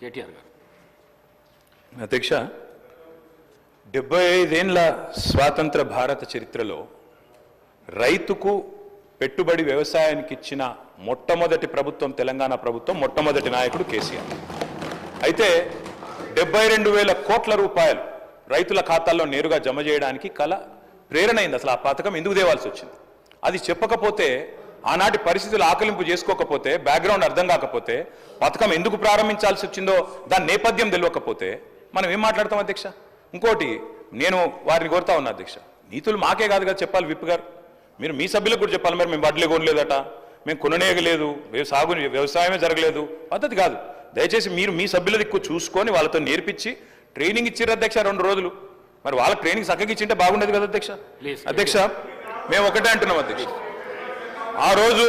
కేటీఆర్ గారు. అధ్యక్ష డెబ్బై ఐదేండ్ల స్వాతంత్ర భారత చరిత్రలో రైతుకు పెట్టుబడి వ్యవసాయానికి ఇచ్చిన మొట్టమొదటి ప్రభుత్వం తెలంగాణ ప్రభుత్వం మొట్టమొదటి నాయకుడు కేసీఆర్. అయితే డెబ్బై రెండు వేల కోట్ల రూపాయలు రైతుల ఖాతాల్లో నేరుగా జమ చేయడానికి కల ప్రేరణ అయింది. అసలు ఆ పథకం ఎందుకు దేవాల్సి వచ్చింది? అది చెప్పకపోతే ఆనాటి పరిస్థితులు ఆకలింపు చేసుకోకపోతే బ్యాక్గ్రౌండ్ అర్థం కాకపోతే పథకం ఎందుకు ప్రారంభించాల్సి వచ్చిందో దాని నేపథ్యం తెలియకపోతే మనం ఏం మాట్లాడతాం అధ్యక్ష? ఇంకోటి నేను వారిని కోరుతా ఉన్నా అధ్యక్ష నీతులు మాకే కాదు కదా చెప్పాలి విప్ గారు. మీరు మీ సభ్యులకు కూడా చెప్పాలి మరి మేము వడ్లే కొనలేదట మేము కొననేయలేదు వ్యవ- సాగు వ్యవసాయమే జరగలేదు పద్ధతి కాదు. దయచేసి మీరు మీ సభ్యుల దిక్కు చూసుకొని వాళ్ళతో నేర్పించి ట్రైనింగ్ ఇచ్చిర్రు అధ్యక్ష రెండు రోజులు. మరి వాళ్ళకి ట్రైనింగ్ చక్కగా ఇచ్చింటే బాగుండేది కదా అధ్యక్ష. అధ్యక్ష మేము ఒకటే అంటున్నాం అధ్యక్ష. ఆ రోజు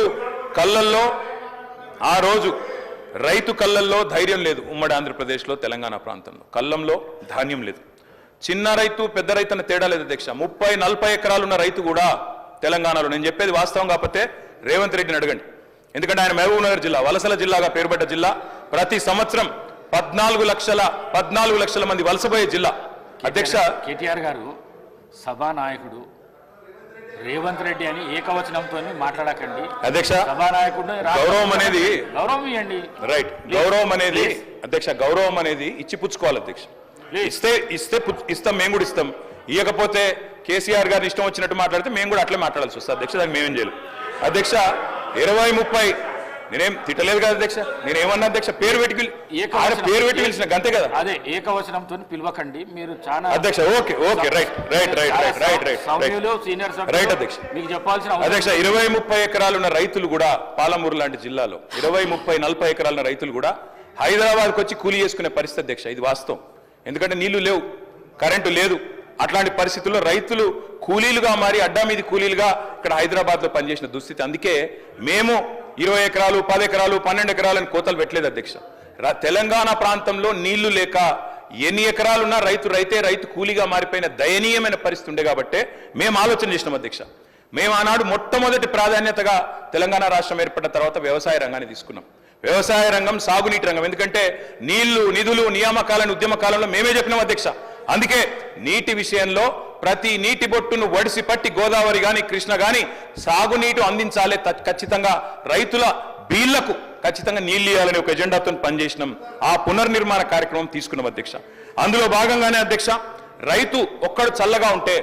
కళ్ళల్లో ఆ రోజు రైతు కళ్ళల్లో ధైర్యం లేదు ఉమ్మడి ఆంధ్రప్రదేశ్లో తెలంగాణ ప్రాంతంలో. కళ్ళంలో ధాన్యం లేదు. చిన్న రైతు పెద్ద రైతు అన్న తేడా లేదు అధ్యక్ష. ముప్పై నలభై ఎకరాలు ఉన్న రైతు కూడా తెలంగాణలో. నేను చెప్పేది వాస్తవం కాకపోతే రేవంత్ రెడ్డిని అడగండి. ఎందుకంటే ఆయన మహబూబ్ నగర్ జిల్లా వలసల జిల్లాగా పేరుపడ్డ జిల్లా. ప్రతి సంవత్సరం పద్నాలుగు లక్షల పద్నాలుగు లక్షల మంది వలసపోయే జిల్లా. అధ్యక్ష కేటీఆర్ గారు సభానాయకుడు రేవంత్ రెడ్డి అని ఏకవచనంతో మాట్లాడకండి. అధ్యక్ష సభానాయకుడు గౌరవం అనేది గౌరవం ఇవ్వండి. రైట్ గౌరవం అనేది అధ్యక్ష గౌరవం అనేది ఇచ్చి పుచ్చుకోవాలి అధ్యక్ష. ఇస్తే ఇస్తే ఇస్తాం మేము కూడా ఇస్తాం. ఇవ్వకపోతే కేసీఆర్ గారిని ఇష్టం వచ్చినట్టు మాట్లాడితే మేము కూడా అట్లే మాట్లాడాల్సి వస్తుంది. అధ్యక్ష దానికి మేమేం చేయలేం. అధ్యక్ష ఇరవై ముప్పై నేనేం తిట్టలేదు కదా అధ్యక్ష? నేనేమన్నా అధ్యక్ష? పేరు పెట్టి ఆయన పేరు పెట్టి పిలిచిన గంతే కదా? అదే ఏకవచనంతో పిలవకండి. మీరు చాలా అధ్యక్ష okay okay right right right right right right senior right అధ్యక్ష. మీకు చెప్పాల్సిన అధ్యక్ష ఇరవై ముప్పై ఎకరాలున్న రైతులు కూడా పాలమూరు లాంటి జిల్లాలో ఇరవై ముప్పై నలభై ఎకరాలున్న రైతులు కూడా హైదరాబాద్కి వచ్చి కూలీ చేసుకునే పరిస్థితి అధ్యక్ష ఇది వాస్తవం. ఎందుకంటే నీళ్ళు లేవు కరెంటు లేదు. అట్లాంటి పరిస్థితుల్లో రైతులు కూలీలుగా మారి అడ్డా మీది కూలీలుగా ఇక్కడ హైదరాబాద్లో పనిచేసిన దుస్థితి. అందుకే మేము ఇరవై ఎకరాలు పది ఎకరాలు పన్నెండు ఎకరాలని కోతలు పెట్టలేదు అధ్యక్ష. తెలంగాణ ప్రాంతంలో నీళ్ళు లేక ఎన్ని ఎకరాలున్నా రైతు రైతే రైతు కూలీగా మారిపోయిన దయనీయమైన పరిస్థితి ఉండే కాబట్టే మేము ఆలోచన చేసినాం అధ్యక్ష. మేము ఆనాడు మొట్టమొదటి ప్రాధాన్యతగా తెలంగాణ రాష్ట్రం ఏర్పడిన తర్వాత వ్యవసాయ రంగాన్ని తీసుకున్నాం. వ్యవసాయ రంగం సాగునీటి రంగం. ఎందుకంటే నీళ్ళు నిధులు నియామకాలను ఉద్యమ కాలంలో మేమే చెప్పినాం అధ్యక్ష. అందుకే నీటి విషయంలో ప్రతి నీటి బొట్టును వడిసి పట్టి గోదావరి కానీ కృష్ణ గాని సాగునీటి అందించాలి ఖచ్చితంగా. రైతుల బీళ్ళకు ఖచ్చితంగా నీళ్ళు ఇవ్వాలని ఒక ఎజెండాతో పనిచేసినాం. ఆ పునర్నిర్మాణ కార్యక్రమం తీసుకున్నాం అధ్యక్ష. అందులో భాగంగానే అధ్యక్ష రైతు ఒక్కడు చల్లగా ఉంటే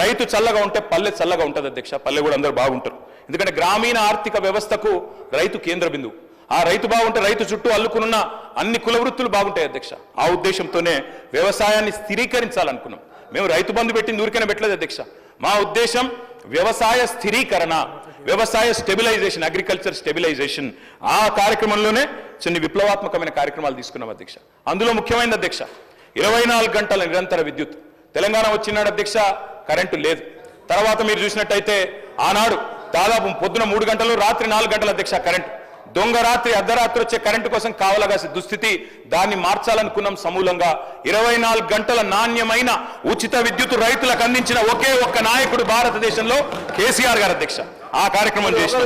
రైతు చల్లగా ఉంటే పల్లె చల్లగా ఉంటుంది అధ్యక్ష. పల్లె కూడా అందరూ బాగుంటారు. ఎందుకంటే గ్రామీణ ఆర్థిక వ్యవస్థకు రైతు కేంద్ర బిందువు. ఆ రైతు బాగుంటే రైతు చుట్టూ అల్లుకున్న అన్ని కుల వృత్తులు బాగుంటాయి అధ్యక్ష. ఆ ఉద్దేశంతోనే వ్యవసాయాన్ని స్థిరీకరించాలనుకున్నాం. మేము రైతు బంధు పెట్టింది ఊరికైనా పెట్టలేదు అధ్యక్ష మా ఉద్దేశం వ్యవసాయ స్థిరీకరణ వ్యవసాయ స్టెబిలైజేషన్ అగ్రికల్చర్ స్టెబిలైజేషన్. ఆ కార్యక్రమంలోనే చిన్న విప్లవాత్మకమైన కార్యక్రమాలు తీసుకున్నాం అధ్యక్ష. అందులో ముఖ్యమైన అధ్యక్ష ఇరవై నాలుగు గంటల నిరంతర విద్యుత్. తెలంగాణ వచ్చినాడు అధ్యక్ష కరెంటు లేదు. తర్వాత మీరు చూసినట్టయితే ఆనాడు దాదాపు పొద్దున మూడు గంటలు రాత్రి నాలుగు గంటల అధ్యక్ష కరెంటు. దొంగ రాత్రి అర్ధరాత్రి వచ్చే కరెంటు కోసం కావలగాసి దుస్థితి దాన్ని మార్చాలనుకున్నాం సమూలంగా. ఇరవై నాలుగు గంటల నాణ్యమైన ఉచిత విద్యుత్ రైతులకు అందించిన ఒకే ఒక్క నాయకుడు భారతదేశంలో కేసీఆర్ గారు అధ్యక్ష. ఆ కార్యక్రమం చేసిన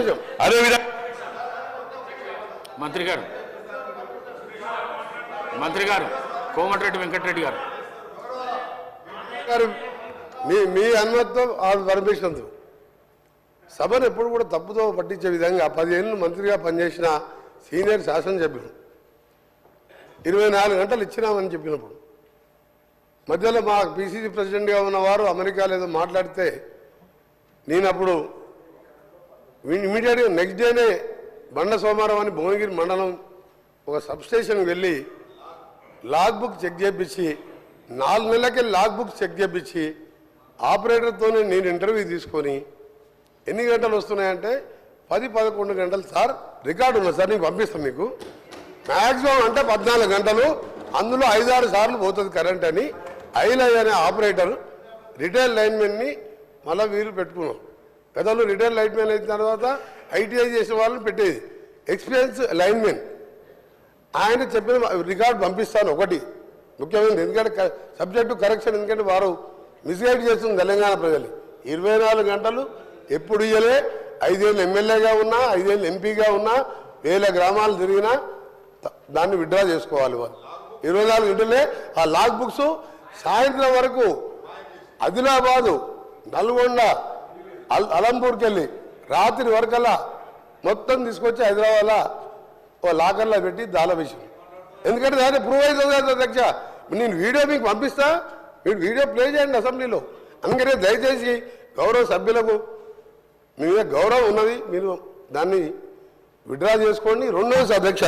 అదేవిధంగా మంత్రి గారు. మంత్రి గారు కోమటిరెడ్డి వెంకటరెడ్డి గారు. మీ మీ అనుమతితో ఆ పర్మిషన్ సభను ఎప్పుడు కూడా తప్పుతో పట్టించే విధంగా పదిహేను మంత్రిగా పనిచేసిన సీనియర్ శాసనసభ్యులు ఇరవై నాలుగు గంటలు ఇచ్చినామని చెప్పినప్పుడు. మధ్యలో మా పీసీసీ ప్రెసిడెంట్గా ఉన్నవారు అమెరికాలో ఏదో మాట్లాడితే నేను అప్పుడు ఇమీడియట్గా నెక్స్ట్ డేనే బండ సోమవారం అని భువనగిరి మండలం ఒక సబ్స్టేషన్కి వెళ్ళి లాగ్ బుక్ చెక్ చేపించి నాలుగు నెలలకే లాగ్ బుక్ చెక్ చేపించి ఆపరేటర్తోనే నేను ఇంటర్వ్యూ తీసుకొని ఎన్ని గంటలు వస్తున్నాయంటే పది పదకొండు గంటలు. సార్ రికార్డు ఉంది సార్ నేను పంపిస్తాను మీకు. మ్యాక్సిమం అంటే పద్నాలుగు గంటలు. అందులో ఐదారు సార్లు పోతుంది కరెంట్ అని. ఐలై అనే ఆపరేటర్ రిటైల్ లైన్మెన్ని మళ్ళీ వీలు పెట్టుకున్నాం. గతంలో రిటైల్ లైన్మెన్ అయిన తర్వాత ఐటీఐ చేసిన వాళ్ళని పెట్టేది. Experience linemen. ఆయన చెప్పిన రికార్డు పంపిస్తాను ఒకటి. ముఖ్యమైనది ఎందుకంటే సబ్జెక్టు కరెక్షన్ ఎందుకంటే వారు మిస్గైడ్ చేస్తుంది తెలంగాణ ప్రజలు. ఇరవై నాలుగు గంటలు ఎప్పుడు ఇయ్యలే? ఐదేళ్ళు ఎమ్మెల్యేగా ఉన్నా ఐదేళ్ళు ఎంపీగా ఉన్నా వేల గ్రామాలు తిరిగినా దాన్ని విత్డ్రా చేసుకోవాలి వాళ్ళు. ఇరవై నాలుగు గంటలే ఆ లాగ్ బుక్స్ సాయంత్రం వరకు ఆదిలాబాదు నల్గొండ అల్ అలంపూర్కి వెళ్ళి రాత్రి వరకల్లా మొత్తం తీసుకొచ్చి హైదరాబాద్లో ఓ లాకర్లో పెట్టి దాలవేసింది విషయం ఎందుకంటే దాన్ని ప్రూవ్ అవుతుంది అధ్యక్ష. నేను వీడియో మీకు పంపిస్తా. మీరు వీడియో ప్లే చేయండి అసెంబ్లీలో. అందుకనే దయచేసి గౌరవ సభ్యులకు మీ మీద గౌరవం ఉన్నది మీరు దాన్ని విడ్రా చేసుకోండి. రెండవది అధ్యక్ష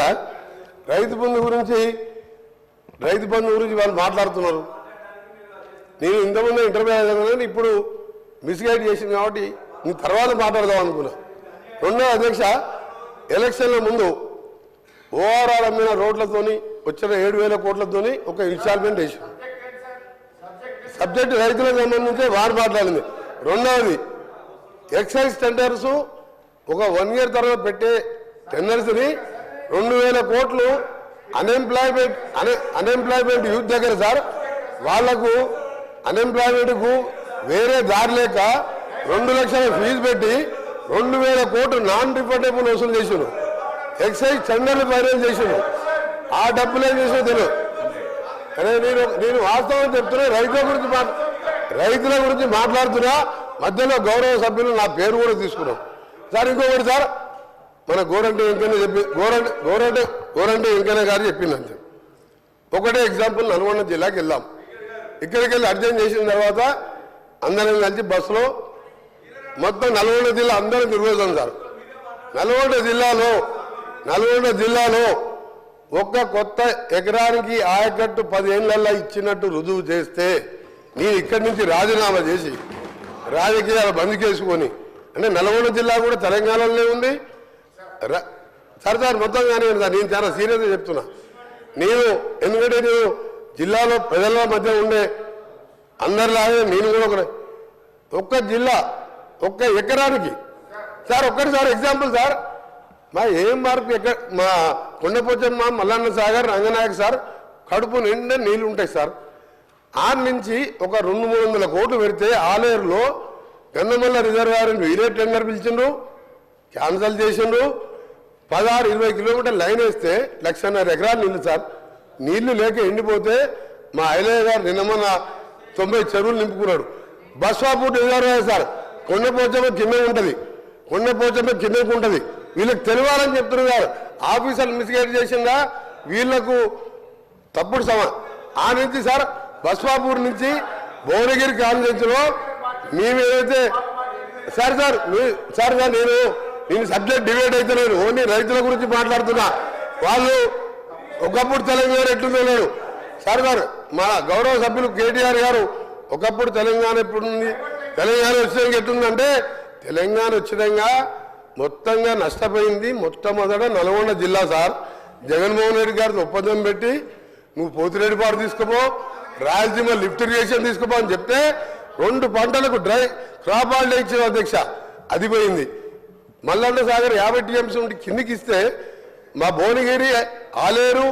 రైతు బంధు గురించి రైతు బంధు గురించి వాళ్ళు మాట్లాడుతున్నారు. నేను ఇంతకుముందు ఇంటర్వ్యూ అయ్యాను ఇప్పుడు మిస్గైడ్ చేసింది కాబట్టి నీ తర్వాత మాట్లాడదాం అనుకున్నా. రెండో అధ్యక్ష ఎలక్షన్ల ముందు ఓఆర్ఆర్ అమ్మిన రోడ్లతోని వచ్చిన ఏడు వేల కోట్లతోని ఒక ఇన్స్టాల్మెంట్ వేసాం సబ్జెక్ట్ రైతులకు సంబంధించి వారు మాట్లాడింది. రెండవది ఎక్సైజ్ టెండర్స్ ఒక వన్ ఇయర్ తర్వాత పెట్టే టెండర్స్ని రెండు వేల కోట్లు అన్ఎంప్లాయ్మెంట్ అన్ఎంప్లాయ్మెంట్ యూత్ దగ్గర సార్ వాళ్ళకు అన్ఎంప్లాయ్మెంట్కు వేరే దారి లేక రెండు లక్షల ఫీజు పెట్టి రెండు వేల కోట్లు నాన్ రిఫండబుల్ వసూలు చేసాను ఎక్సైజ్ టెండర్లు ఫైనల్ చేసాను ఆ డబ్బులు ఏం చేసినా తెలియదు అదే నేను నేను వాస్తవం చెప్తున్నా రైతుల గురించి రైతుల గురించి మాట్లాడుతున్నా. మధ్యలో గౌరవ సభ్యులు నా పేరు కూడా తీసుకున్నాం సార్ ఇంకొకటి సార్ మన గోరంటే ఇంకనే చెప్పి గోరంటే గోరంటే గోరంటే ఇంకనే గారు చెప్పిందండి ఒకటే ఎగ్జాంపుల్ నల్గొండ జిల్లాకి వెళ్ళాం ఇక్కడికి వెళ్ళి అర్జెంట్ చేసిన తర్వాత అందరం కలిసి బస్సులో మొత్తం నల్గొండ జిల్లా అందరం తిరుగుతాం సార్. నల్గొండ జిల్లాలో నల్గొండ జిల్లాలో ఒక్క కొత్త ఎకరానికి ఆయకట్టు పదేళ్ళలో ఇచ్చినట్టు రుజువు చేస్తే నేను ఇక్కడి నుంచి రాజీనామా చేసి రాజకీయాలు బంద్ చేసుకొని అంటే నల్గొండ జిల్లా కూడా తెలంగాణలోనే ఉంది. ర- సార్ మొత్తం కానీ సార్ నేను చాలా సీరియస్గా చెప్తున్నా. నేను ఎందుకంటే నేను జిల్లాలో ప్రజల మధ్య ఉండే అందరిలాగే నేను కూడా ఒక ఒక్క జిల్లా ఒక్క ఎకరానికి. సార్ ఒక్కటి సార్ ఎగ్జాంపుల్ సార్. మా ఏం మార్పు ఎక్కడ మా కొండపోచమ్మ మల్లన్న సాగర్ రంగనాయక్ సార్ కడుపు నిండా నీళ్ళు ఉంటాయి సార్. ఆ నుంచి ఒక రెండు మూడు వందల కోట్లు పెడితే ఆలేరులో గంధమల్ల రిజర్వాయర్ వేరే టెండర్ పిలిచిండ్రు క్యాన్సల్ చేసిండ్రు. పదహారు ఇరవై కిలోమీటర్ లైన్ వేస్తే లక్షన్నర ఎకరాలు నిండు సార్. నీళ్ళు లేక ఎండిపోతే మా ఐలయ్య గారు నిన్న మొన్న తొంభై చెరువులు నింపుకున్నాడు. Baswapur reservoir sir. కొండపోచమ్మ కింద కొండ కొండపోచమ్మ కిందకు ఉంటుంది. వీళ్ళకి తెలియాలని చెప్తున్నారు సార్. ఆఫీసర్లు మిస్గైడ్ చేసిందా? వీళ్ళకు తప్పుడు సమ ఆ నుంచి సార్ బస్వాపూర్ నుంచి భువనగిరి కాన్ఫరెన్స్లో మేము ఏదైతే సార్ సార్ సార్ సార్ నేను నేను సబ్జెక్ట్ డిబేట్ అయితే నేను ఓన్లీ రైతుల గురించి మాట్లాడుతున్నా. వాళ్ళు ఒకప్పుడు తెలంగాణ ఎట్లుందో లేదు సార్ గారు మా గౌరవ సభ్యులు కేటీఆర్ గారు ఒకప్పుడు తెలంగాణ ఎప్పుడుంది తెలంగాణ వచ్చినాక ఎట్లుందంటే తెలంగాణ వచ్చినాక మొత్తంగా నష్టపోయింది మొట్టమొదట నల్గొండ జిల్లా సార్. జగన్మోహన్ రెడ్డి గారిని ఒప్పందం పెట్టి నువ్వు పోతిరెడ్డిపాడు తీసుకుపో. రాయలసీమ లిఫ్ట్ ఇరిగేషన్ తీసుకుపోని చెప్తే రెండు పంటలకు డ్రై క్రాప్ హాలిడే ఇచ్చిన అధ్యక్ష. అది పోయింది. మల్లన్న సాగర్ యాభై టీఎంసీ ఉండి కిందికి ఇస్తే మా భువనగిరి ఆలేరు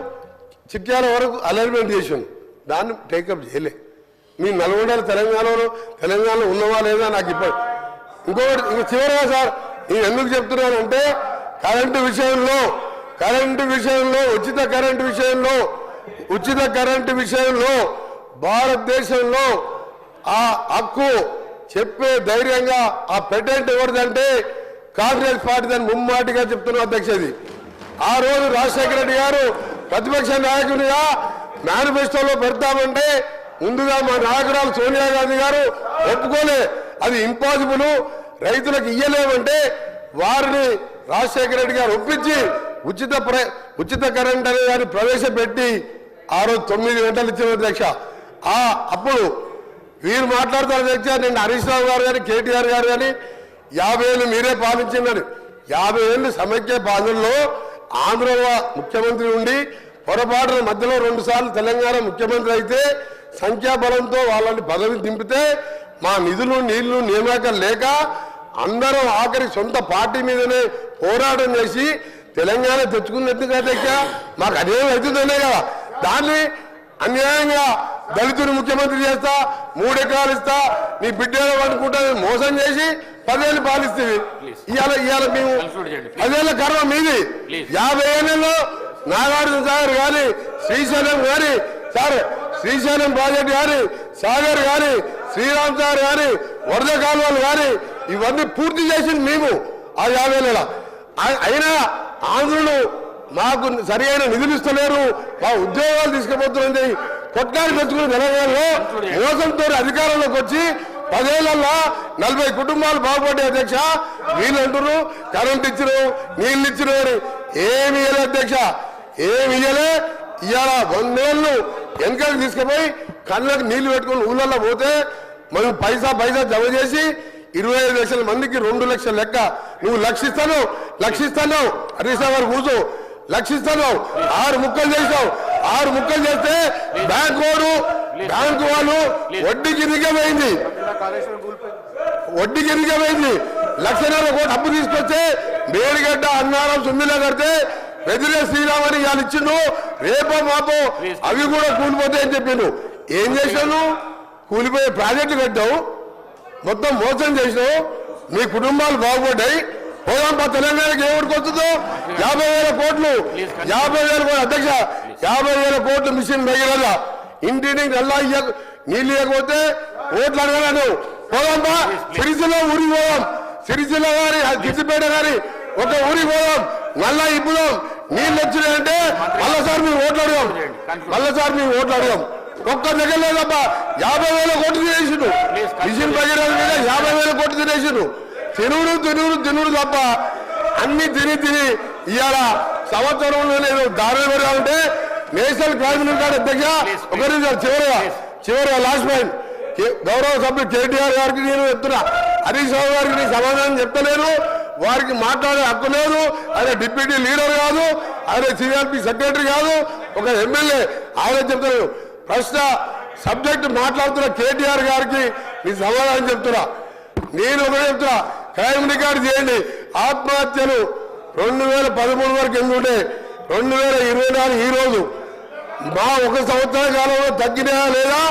చిట్యాల వరకు అలైన్మెంట్ చేసాను దాన్ని టేకప్ చేయలే. మీ నల్గొండ తెలంగాణలో తెలంగాణలో ఉన్నవా లేదా నాకు ఇప్పుడు ఇంకొకటి ఇంక చివరిగా సార్ నేను ఎందుకు చెప్తున్నానంటే కరెంటు విషయంలో కరెంటు విషయంలో ఉచిత కరెంటు విషయంలో ఉచిత కరెంటు విషయంలో భారతదేశంలో ఆ హక్కు చెప్పే ధైర్యంగా ఆ పెటెంట్ ఎవరిదంటే కాంగ్రెస్ పార్టీ దాన్ని ముమ్మాటిగా చెప్తున్న అధ్యక్షది ఆ రోజు రాజశేఖర రెడ్డి గారు ప్రతిపక్ష నాయకునిగా మేనిఫెస్టోలో పెడతామంటే ముందుగా మా నాయకురాలు సోనియా గాంధీ గారు ఒప్పుకోలే. అది ఇంపాసిబుల్. రైతులకు ఇయ్యలేమంటే వారిని రాజశేఖర రెడ్డి గారు ఒప్పించి ఉచిత ప్ర- ఉచిత కరెంట్ అనే దాన్ని ప్రవేశపెట్టి ఆ రోజు తొమ్మిది గంటలు ఇచ్చిన అధ్యక్ష. ఆ అప్పుడు వీరు మాట్లాడతారు అధ్యక్ష నేను హరీష్ రావు గారు కానీ కేటీఆర్ గారు కానీ యాభై ఏళ్ళు మీరే పాలించిందని యాభై ఏళ్ళు సమైక్య పాలనలో ఆంధ్ర ముఖ్యమంత్రి ఉండి పొరపాటున మధ్యలో రెండు సార్లు తెలంగాణ ముఖ్యమంత్రి అయితే సంఖ్యాబలంతో వాళ్ళని పదవి దింపితే మా నిధులు నీళ్ళు నియమాకం లేక అందరం ఆఖరి సొంత పార్టీ మీదనే పోరాటం చేసి తెలంగాణ తెచ్చుకున్నట్టుగా అధ్యక్ష మాకు అదేం అవుతుందనే కదా. దాన్ని అన్యాయంగా దళితుని ముఖ్యమంత్రి చేస్తా మూడు ఎకరాలు ఇస్తా నీ బిడ్డలు అనుకుంటా మోసం చేసి పదేళ్ళు పాలిస్తుంది ఇవాళ ఇవాళ మేము. పదేళ్ళ కర్మ మీది. యాభై ఏళ్ళలో నాగార్జున సాగర్ కానీ శ్రీశైలం కానీ సార్ శ్రీశైలం ప్రాజెక్ట్ కానీ సాగర్ కానీ శ్రీరామ్ సాగర్ కానీ వరద కాలువలు కానీ ఇవన్నీ పూర్తి చేసింది మేము ఆ యాభై ఆ- అయినా ఆంధ్రులు మాకు సరి అయిన నిధులు ఇస్తలేరు మా ఉద్యోగాలు తీసుకుపోతున్నది కొట్లాడి తెచ్చుకున్న తెలంగాణలో మోసంతో అధికారంలోకి వచ్చి పదేళ్ళలో నలభై కుటుంబాలు బాగుపడ్డాయి అధ్యక్ష. వీళ్ళు అంటున్నారు కరెంట్ ఇచ్చిరు నీళ్ళు ఇచ్చిరు అని. ఏమి ఇయ్యలే అధ్యక్ష. ఏమి ఇయ్యలే. ఇవాళ వందేళ్ళు వెనకకి తీసుకుపోయి కళ్ళకి నీళ్ళు పెట్టుకుని ఊళ్ళల్లో పోతే మనం పైసా పైసా జమ చేసి ఇరవై ఐదు లక్షల మందికి రెండు లక్షల లెక్క. నువ్వు లక్షిస్తాను లక్షిస్తాను. హరీష్ గారు కూర్చో. లక్షిస్తాను. ఆరు ముక్కలు చేసావు ఆరు ముక్కలు చేస్తే బ్యాంక్ వాడు బ్యాంకు వాళ్ళు వడ్డీకి నిగమైంది వడ్డీకి లక్ష లక్షన్నర కోటి అప్పు తీసుకొస్తే మేడిగడ్డ అన్నారం సుమ్మిలా కడితే వెదిరే శ్రీరామ్ అని వాళ్ళు ఇచ్చిండు. రేపో మాపో అవి కూడా కూలిపోతాయని చెప్పిండు. ఏం చేశాను కూలిపోయే ప్రాజెక్టు కట్టావు. మొత్తం మోసం చేసినావు. మీ కుటుంబాలు బాగుపడ్డాయి. పోదాం తెలంగాణకి ఏమిటికి వస్తుందో? యాభై వేల కోట్లు. యాభై వేల కోట్లు అధ్యక్ష యాభై వేల కోట్లు మిషన్ దగ్గర ఇంటిని నల్లా నీళ్ళు ఇవ్వకపోతే ఓట్లు అడగలను పోదాంపా సిరిసిల్ల ఊరికి పోదాం. సిరిసిల గారి గిసిపేట గారి ఒక ఊరికి పోదాం. మళ్ళా ఇప్పుదాం నీళ్ళు వచ్చినాయంటే మళ్ళసారి మేము ఓట్లు అడగాం. మళ్ళసారి మేము ఓట్లు అడగాం. ఒక్క దగ్గర లేదబ్బా యాభై వేల కోట్లు తినేసిండు. మిషన్ భగీరథ మీద యాభై వేల కోట్లు తినేసిండు. తినుడు తినుడు తినుడు తప్ప అన్ని తిని తిని ఇవాళ సంవత్సరంలో నేను దారులు పెరగాలంటే నేషనల్ క్యాబినెట్ కార్డు అధ్యక్ష ఒక నిమిషం చివరిగా చివరిగా లాస్ట్ పాయింట్ గౌరవ సభ్యులు కేటీఆర్ గారికి నేను చెప్తున్నా. హరీష్ రావు గారికి నేను సమాధానం చెప్తలేను. వారికి మాట్లాడే హక్కు లేదు. ఆయన డిప్యూటీ లీడర్ కాదు. ఆయన సిఆర్పి సెక్రటరీ కాదు. ఒక ఎమ్మెల్యే ఆయన చెప్తారు ప్రశ్న సబ్జెక్ట్ మాట్లాడుతున్న కేటీఆర్ గారికి నీ సమాధానం చెప్తున్నా. నేను ఒకటే చెప్తున్నా. క్రైమ్ రికార్డు చేయండి. ఆత్మహత్యలు రెండు వేల పదమూడు వరకు ఎందుకుంటే రెండు వేల ఇరవై నాలుగు ఈ రోజు మా ఒక సంవత్సర కాలంలో తగ్గినాయా లేదా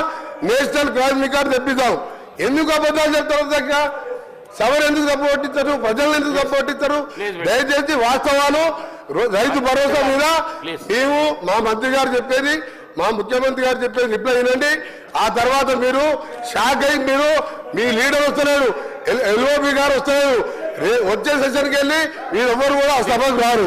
నేషనల్ క్రైమ్ రికార్డు తెప్పిద్దాం. ఎందుకు అబద్ధాలు చెప్తారు దగ్గర సవర్ ఎందుకు తప్పు పట్టిస్తారు ప్రజలను ఎందుకు తప్పు పట్టిస్తారు దయచేసి వాస్తవాలు రైతు భరోసా మీద. మేము మా మంత్రి గారు చెప్పేది మా ముఖ్యమంత్రి గారు చెప్పేది రిప్లై వినండి. ఆ తర్వాత మీరు షాక్ అయి మీరు మీ లీడర్ వస్తలేరు ఎల్ఓబి గారు వస్తలేరు. రే- వచ్చే సెషన్కి వెళ్ళి మీరు ఎవరు కూడా ఆ సభకు రారు.